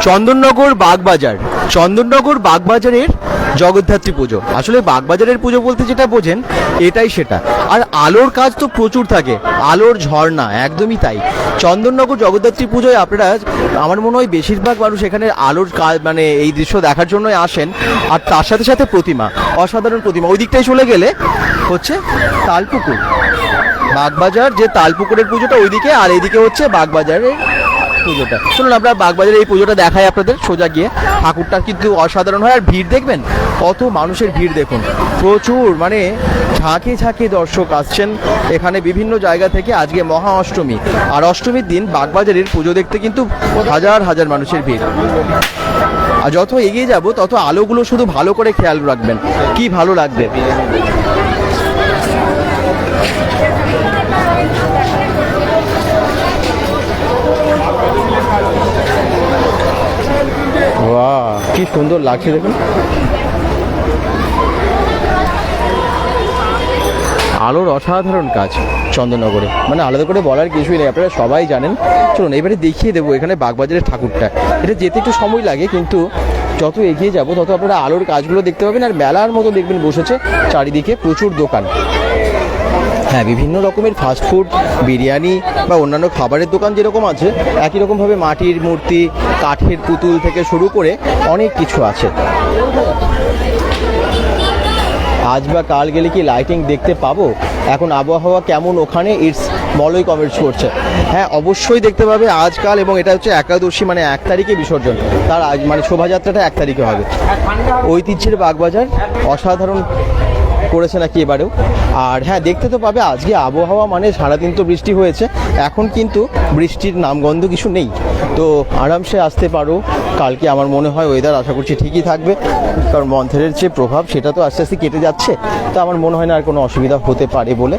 চন্দননগর বাগবাজার। চন্দননগর বাগবাজারের জগদ্ধাত্রী পুজো। আসলে বাগবাজারের পুজো বলতে যেটা বোঝেন, এটাই সেটা। আর আলোর কাজ তো প্রচুর থাকে। আলোর ঝর্ণা, একদমই তাই। চন্দননগর জগদ্ধাত্রী পুজোয় আপনারা, আমার মনে হয় বেশিরভাগ মানুষ এখানে আলোর কাজ মানে এই দৃশ্য দেখার জন্যই আসেন। আর তার সাথে সাথে প্রতিমা, অসাধারণ প্রতিমা। ওই দিকটাই চলে গেলে হচ্ছে তালপুকুর। বাগবাজার যে তালপুকুরের পুজোটা ওইদিকে, আর এইদিকে হচ্ছে বাগবাজারের পুজোটা। শুনুন আমরা বাগবাজারে এই পুজোটা দেখাই আপনাদের, সোজা গিয়ে। ঠাকুরটা কিন্তু অসাধারণ হয়, আর ভিড় দেখবেন? কত মানুষের ভিড় দেখুন। প্রচুর মানে ঝাঁকে ঝাঁকে দর্শক আসছেন এখানে বিভিন্ন জায়গা থেকে আজকে মহা অষ্টমী। আর অষ্টমীর দিন বাগবাজারের পুজো দেখতে কিন্তু হাজার হাজার মানুষের ভিড়। আর যত এগিয়ে যাব, তত আলোগুলো শুধু ভালো করে খেয়াল রাখবেন। কি ভালো লাগবে? বাহ কি সুন্দর লাগছে দেখুন। আলোর অসাধারণ কাজ চন্দননগরে মানে আলাদা করে বলার কিছুই নেই, আপনারা সবাই জানেন। চলুন, এবারে দেখিয়ে দেবো এখানে বাগবাজারের ঠাকুরটা। এটা যেতে একটু সময় লাগে, কিন্তু যত এগিয়ে যাব, তত আপনারা আলোর কাজগুলো দেখতে পাবেন, আর মেলার মতো দেখবেন বসেছে চারিদিকে প্রচুর দোকান। হ্যাঁ বিভিন্ন রকমের ফাস্টফুড বিরিয়ানি বা অন্যান্য খাবারের দোকান যেরকম আছে, একই রকমভাবে মাটির মূর্তি, কাঠের পুতুল থেকে শুরু করে অনেক কিছু আছে। আজ বা কাল গেলে কি লাইটিং দেখতে পাবো? এখন আবহাওয়া কেমন ওখানে? ইটস মলই কমেন্টস করছে। হ্যাঁ অবশ্যই দেখতে পাবে আজকাল এবং এটা হচ্ছে একাদশী মানে এক তারিখে বিসর্জন। তার আজ মানে শোভাযাত্রাটা এক তারিখে হবে। ঐতিহ্যের বাগবাজার, অসাধারণ করেছে নাকি এবারেও? আর হ্যাঁ দেখতে তো পাবে, আজকে আবহাওয়া মানে সারাদিন তো বৃষ্টি হয়েছে, এখন কিন্তু বৃষ্টির নামগন্ধ কিছু নেই। তো আরামসে আসতে পারো, কালকে আমার মনে হয় ওয়েদার আশা করছি ঠিকই থাকবে, কারণ মন্থরের যে প্রভাব সেটা তো আস্তে আস্তে কেটে যাচ্ছে, তো আমার মনে হয় না আর কোনো অসুবিধা হতে পারে বলে।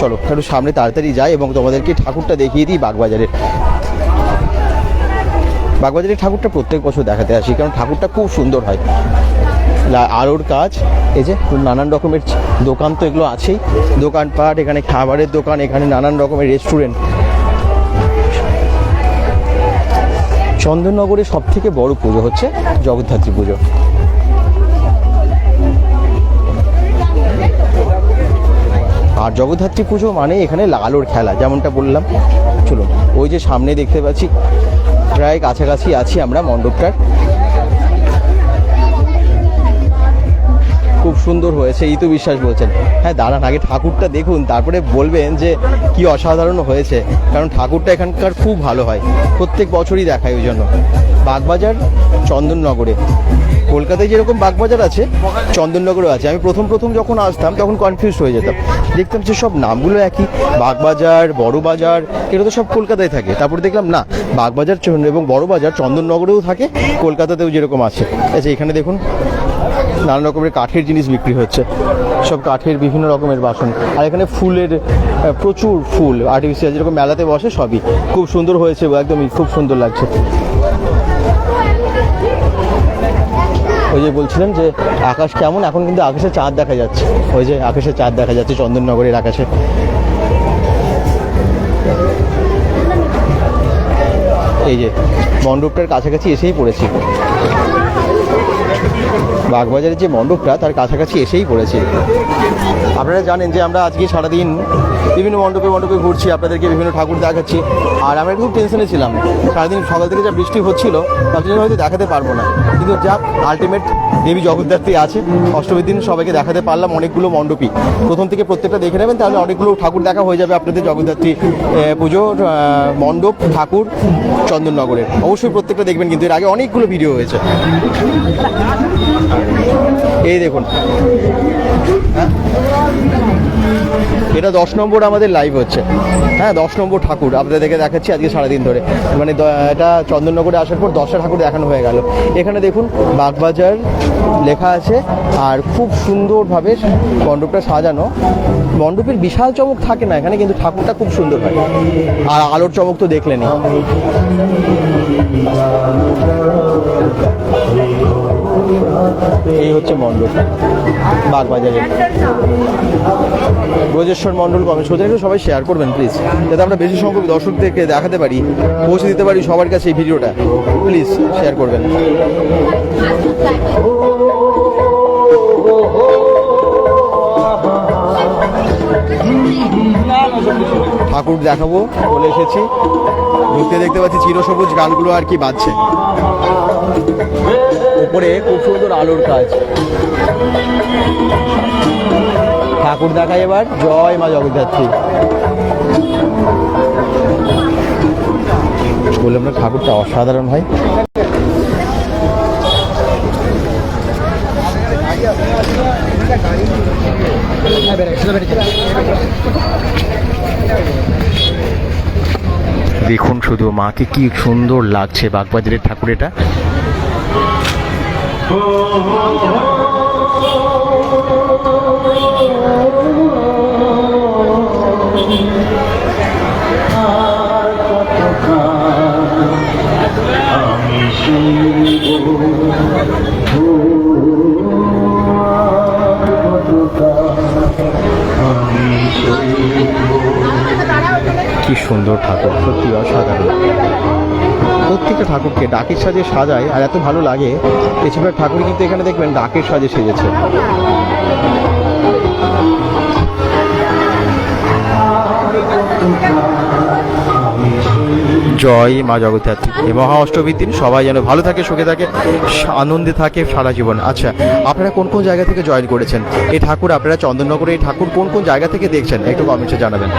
চলো, একটু সামনে তাড়াতাড়ি যাই এবং তোমাদেরকে ঠাকুরটা দেখিয়ে দিই বাগবাজারের। বাগবাজারের ঠাকুরটা প্রত্যেক বছর দেখাতে আসি, কারণ ঠাকুরটা খুব সুন্দর হয়। আলোর কাজ। এই যে নানান রকমের দোকান তো এগুলো আছেই। দোকানপাট, এখানে খাবারের দোকান, এখানে নানান রকমের রেস্টুরেন্ট চন্দননগরে সব থেকে বড় পুজো হচ্ছে জগদ্ধাত্রী পুজো। আর জগদ্ধাত্রী পুজো মানে এখানে আলোর খেলা, যেমনটা বললাম। চলুন, ওই যে সামনে দেখতে পাচ্ছি, প্রায় কাছাকাছি আছি আমরা মণ্ডপটার। সুন্দর হয়েছে এই তো বিশ্বাস বলছেন। হ্যাঁ দাঁড়ান, আগে ঠাকুরটা দেখুন, তারপরে বলবেন যে কি অসাধারণ হয়েছে, কারণ ঠাকুরটা এখানকার খুব ভালো হয়, প্রত্যেক বছরই দেখায় ওই জন্য। বাগবাজার, চন্দননগরে। কলকাতায় যেরকম বাগবাজার আছে, চন্দননগরেও আছে। আমি প্রথম প্রথম যখন আসতাম, তখন কনফিউজ হয়ে যেতাম। দেখতাম যে সব নামগুলো একই, বাগবাজার, বড় বাজার এগুলো তো সব কলকাতায় থাকে। তারপরে দেখলাম, না, বাগবাজার এবং বড় বাজার চন্দননগরেও থাকে, কলকাতাতেও যেরকম আছে। আচ্ছা এখানে দেখুন নানান রকমের কাঠের জিনিস বিক্রি হচ্ছে। সব কাঠের বিভিন্ন রকমের বাসন। আর এখানে ফুলের প্রচুর ফুল। আর্টিফিশিয়াল যেরকম মেলাতে বসে সবই। খুব সুন্দর হয়েছে, একদমই খুব সুন্দর লাগছে। ওই যে বলছিলেন যে, আকাশ কেমন? এখন কিন্তু আকাশে চাঁদ দেখা যাচ্ছে। ওই যে আকাশে চাঁদ দেখা যাচ্ছে চন্দননগরের আকাশে। এই যে, মণ্ডপটার কাছাকাছি এসেই পড়েছি। বাগবাজারের যে মণ্ডপটা, তার কাছাকাছি এসেই পড়েছে। আপনারা জানেন যে আমরা আজকে সারাদিন বিভিন্ন মণ্ডপে মণ্ডপে ঘুরছি, আপনাদেরকে বিভিন্ন ঠাকুর দেখাচ্ছি। আর আমরা খুব টেনশনে ছিলাম। সারাদিন সকাল থেকে যা বৃষ্টি হচ্ছিল, তার জন্য হয়তো দেখাতে পারব না। কিন্তু যা আলটিমেট দেবী জগদ্ধাত্রী আছে, অষ্টমীর দিন সবাইকে দেখাতে পারলাম অনেকগুলো মণ্ডপই। প্রথম থেকে প্রত্যেকটা দেখে নেবেন, তাহলে অনেকগুলো ঠাকুর দেখা হয়ে যাবে আপনাদের জগদ্ধাত্রী পুজোর মণ্ডপ, ঠাকুর চন্দননগরের। অবশ্যই প্রত্যেকটা দেখবেন, কিন্তু এর আগে অনেকগুলো ভিডিও হয়েছে। এই দেখুন। হ্যাঁ? এটা দশ নম্বর আমাদের লাইভ হচ্ছে। হ্যাঁ দশ নম্বর ঠাকুর। আপনাদেরকে দেখাচ্ছি আজকে সারাদিন ধরে। মানে এটা চন্দননগরে আসার পর দশটা ঠাকুর দেখানো হয়ে গেল। এখানে দেখুন, বাগবাজার লেখা আছে, আর খুব সুন্দরভাবে মণ্ডপটা সাজানো। মণ্ডপের বিশাল চমক থাকে না এখানে, কিন্তু ঠাকুরটা খুব সুন্দর হয়। আর আলোর চমক তো দেখলেনই। এই হচ্ছে মণ্ডপ বাগবাজারের। ব্রজেশ্বর মণ্ডল কমেন্ট সোজা একটু সবাই শেয়ার করবেন প্লিজ যাতে আমরা বেশি সংখ্যক দর্শকদেরকে দেখাতে পারি, পৌঁছে দিতে পারি সবার কাছে এই ভিডিওটা। প্লিজ শেয়ার করবেন। ঠাকুর দেখাবো, বলে এসেছি। ঢুকতে দেখতে পাচ্ছি চিরসবুজ গানগুলো আর কি বাজছে। উপরে খুব সুন্দর আলোর কাজ। ঠাকুর দেখাই এবার। জয় মা জগদ্ধাত্রী। বললাম না, ঠাকুরটা অসাধারণ হয় দেখুন শুধু মাকে কি সুন্দর লাগছে বাগবাজারের ঠাকুর এটা। কি সুন্দর ঠাকুর সত্যি অসাধারণ। প্রত্যেকটা ঠাকুরকে ডাকের সাজে সাজায় আর এত ভালো লাগে, বেশিরভাগ ঠাকুর কিন্তু এখানে দেখবেন ডাকের সাজে সেজেছে। জয় মা জগদ্ধাত্রী। এই মহা অষ্টমীর দিন সবাই যেন ভালো থাকে, সুখে থাকে, আনন্দে থাকে সারা জীবন। আচ্ছা আপনারা কোন কোন জায়গা থেকে জয়েন করেছেন? এই ঠাকুর, আপনারা চন্দননগরে এই ঠাকুর কোন কোন জায়গা থেকে দেখছেন? একটু কমেন্টে জানাবেন।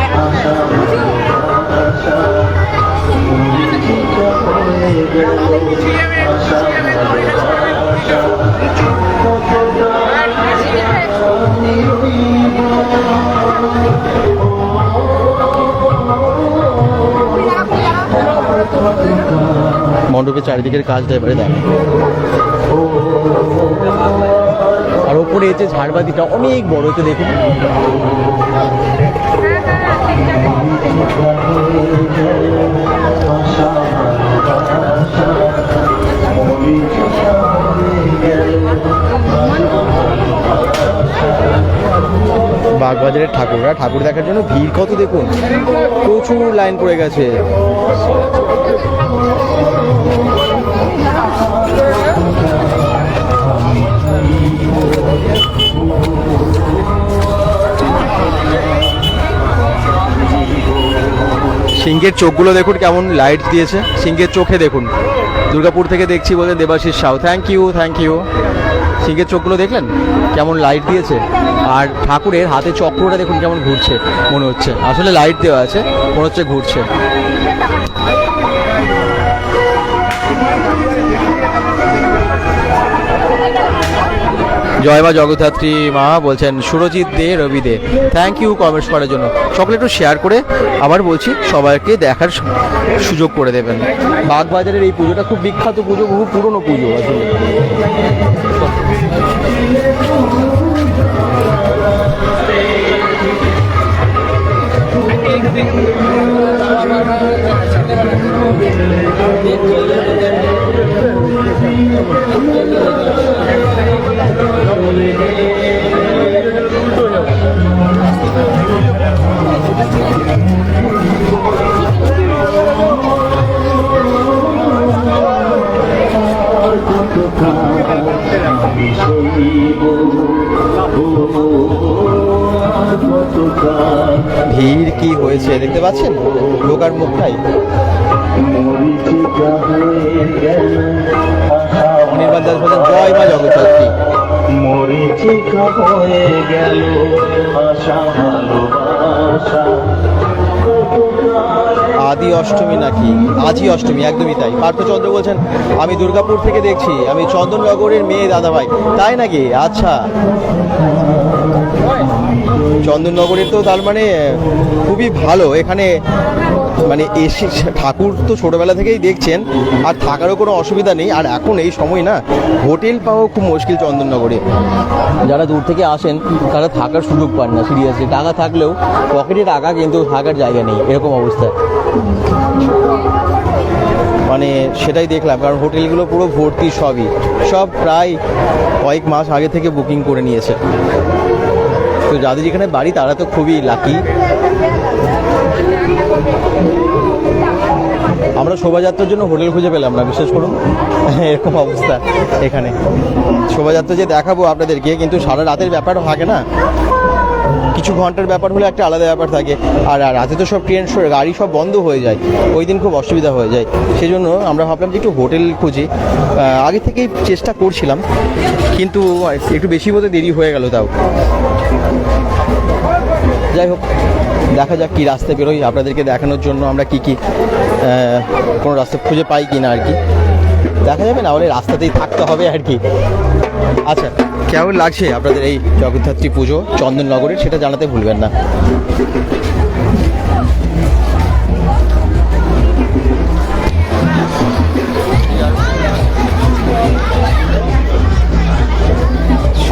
মণ্ডপের চারিদিকের কাজটা এবারে দেখ। আর ওপরে যে ঝাড়বাতিটা অনেক বড় হচ্ছে দেখুন। বাগবাজারের ঠাকুররা ঠাকুর দেখার জন্য ভিড় কত দেখুন? প্রচুর লাইন পড়ে গেছে। সিংহের চোখগুলো দেখুন কেমন লাইট দিয়েছে। সিংহের চোখে দেখুন। দুর্গাপুর থেকে দেখছি বলে Debashis Sau. Thank you thank you সিংহের চোখগুলো দেখলেন? কেমন লাইট দিয়েছে। আর ঠাকুরের হাতে চক্রটা দেখুন কেমন ঘুরছে, মনে হচ্ছে। আসলে লাইট দেওয়া আছে, মনে হচ্ছে ঘুরছে। জয় মা জগদ্ধাত্রী মা বলছেন Surajit De, Rabi De. Thank you comments করার জন্য। সকলে একটু শেয়ার করে আবার বলছি, সবাইকে দেখার সুযোগ করে দেবেন। বাগবাজারের এই পুজোটা খুব বিখ্যাত পুজো খুব পুরনো পুজো আসলে। হয়েছে দেখতে পাচ্ছেন? ঢোকার মুখটাই। অনির্বাণ দাস বলেন জয় মা জগদ্ধাত্রী। মরিচিকা হয়ে গেল আশা ভালোবাসা। আদি অষ্টমী নাকি? আজই অষ্টমী একদমই তাই। পার্থচন্দ্র বলছেন আমি দুর্গাপুর থেকে দেখছি আমি চন্দননগরের মেয়ে দাদাভাই। তাই নাকি? আচ্ছা। চন্দননগরের তো তার মানে খুবই ভালো। এখানে মানে এসে ঠাকুর তো ছোটবেলা থেকেই দেখছেন, আর থাকারও কোনো অসুবিধা নেই। আর এখন এই সময় না, হোটেল পাওয়া খুব মুশকিল চন্দননগরে। যারা দূর থেকে আসেন, তারা থাকার সুযোগ পান না, সিরিয়াসলি। টাকা থাকলেও পকেটে টাকা, কিন্তু থাকার জায়গা নেই, এরকম অবস্থায় মানে সেটাই দেখলাম, কারণ হোটেলগুলো পুরো ভর্তি সবই। সব প্রায় কয়েক মাস আগে থেকে বুকিং করে নিয়েছে। তো যাদের যেখানে বাড়ি, তারা তো খুবই লাকি আমরা শোভাযাত্রার জন্য হোটেল খুঁজে পেলাম না বিশেষ করুন। এরকম অবস্থা এখানে। শোভাযাত্রা যে দেখাবো আপনাদেরকে, কিন্তু সারা রাতের ব্যাপার থাকে না। কিছু ঘণ্টার ব্যাপার হলে একটা আলাদা ব্যাপার থাকে। আর রাতে তো সব ট্রেন গাড়ি সব বন্ধ হয়ে যায়। ওই দিন খুব অসুবিধা হয়ে যায়। সেই জন্য আমরা ভাবলাম যে একটু হোটেল খুঁজি। আগে থেকেই চেষ্টা করছিলাম। কিন্তু একটু বেশি মতো দেরি হয়ে গেল তাও। যাই হোক, দেখা যাক কি রাস্তা বেরোই। আপনাদেরকে দেখানোর জন্য আমরা কি কি কোনো রাস্তা খুঁজে পাই কি না আর কি। দেখা যাবে না হলে রাস্তাতেই থাকতে হবে আর কি। আচ্ছা। কেমন লাগছে আপনাদের এই জগদ্ধাত্রী পুজো চন্দননগরের সেটা জানাতে ভুলবেন না।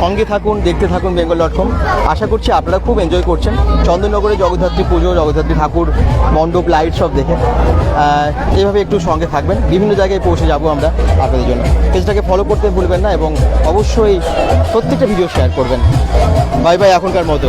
সঙ্গে থাকুন, দেখতে থাকুন বেঙ্গল ডট কম আশা করছি আপনারা খুব এনজয় করছেন। চন্দননগরে জগদ্ধাত্রী পুজো, জগদ্ধাত্রী ঠাকুর, মণ্ডপ লাইট সব দেখে। এইভাবে একটু সঙ্গে থাকবেন। বিভিন্ন জায়গায় পৌঁছে যাব আমরা আপনাদের জন্য। পেজটাকে ফলো করতে ভুলবেন না এবং অবশ্যই প্রত্যেকটা ভিডিও শেয়ার করবেন। বাই বাই এখনকার মতো।